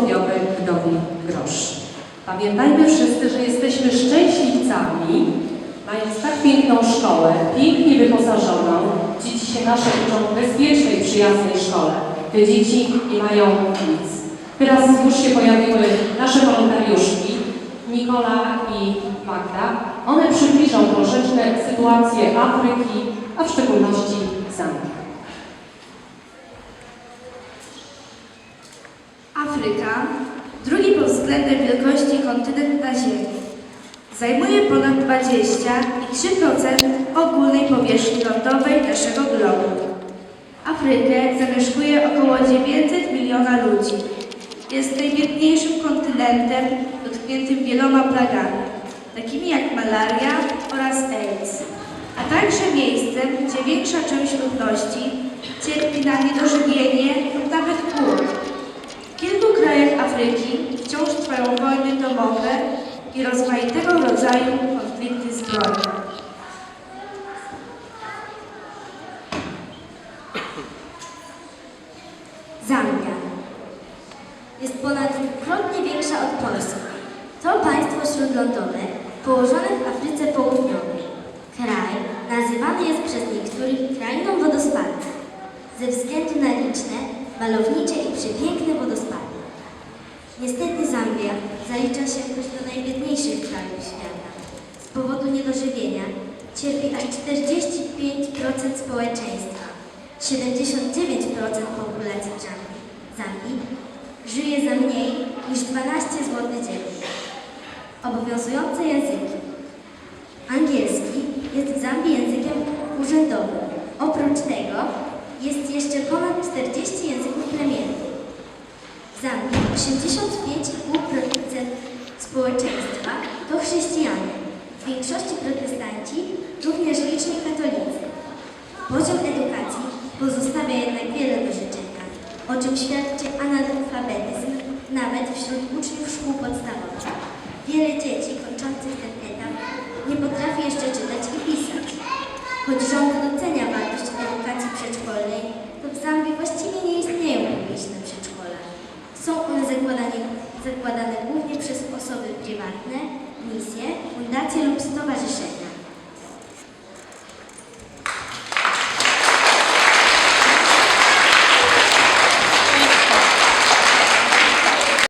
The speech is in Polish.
przysłowiowy wdowi grosz. Pamiętajmy wszyscy, że jesteśmy szczęśliwcami, mając tak piękną szkołę, pięknie wyposażoną. Dzieci się nasze uczą w bezpiecznej, przyjaznej szkole. Te dzieci nie mają nic. Teraz już się pojawiły nasze wolontariuszki, Nikola i Magda. One przybliżą troszeczkę sytuację Afryki, a w szczególności Zambii. Afryka, drugi pod względem wielkości kontynent na Ziemi, zajmuje ponad 20 i 3% ogólnej powierzchni lądowej naszego globu. Afrykę zamieszkuje około 900 miliona ludzi. Jest najbiedniejszym kontynentem dotkniętym wieloma plagami, takimi jak malaria oraz AIDS, a także miejscem, gdzie większa część ludności cierpi na niedożywienie lub nawet głód. W kilku krajach Afryki wciąż trwają wojny domowe i rozmaitego rodzaju konflikty zbrojne. Zambia jest ponad dwukrotnie większa od Polski. To państwo śródlądowe położone w Afryce Południowej. Kraj nazywany jest przez niektórych krainą wodospadu ze względu na liczne, malownicze i przepiękne wodospady. Niestety Zambia zalicza się jakoś do najbiedniejszych krajów świata. Z powodu niedożywienia cierpi aż 45% społeczeństwa. 79% populacji Zambii, Zambii żyje za mniej niż 12 zł dziennie. Obowiązujące języki. Angielski jest w Zambii językiem urzędowym. Oprócz tego jest jeszcze ponad 40 języków plemiennych. W Zambii 85,5% społeczeństwa to chrześcijanie. W większości protestanci, również liczni katolicy. Poziom edukacji pozostawia jednak wiele do życzenia, o czym świadczy analfabetyzm nawet wśród uczniów szkół podstawowych. Wiele dzieci kończących ten etap nie potrafi jeszcze czytać i pisać. Choć rząd docenia wartość edukacji przedszkolnej, to w Zambii właściwie nie istnieją publiczne przedszkola. Są one zakładane głównie przez osoby prywatne, misje, fundacje lub stowarzyszenia.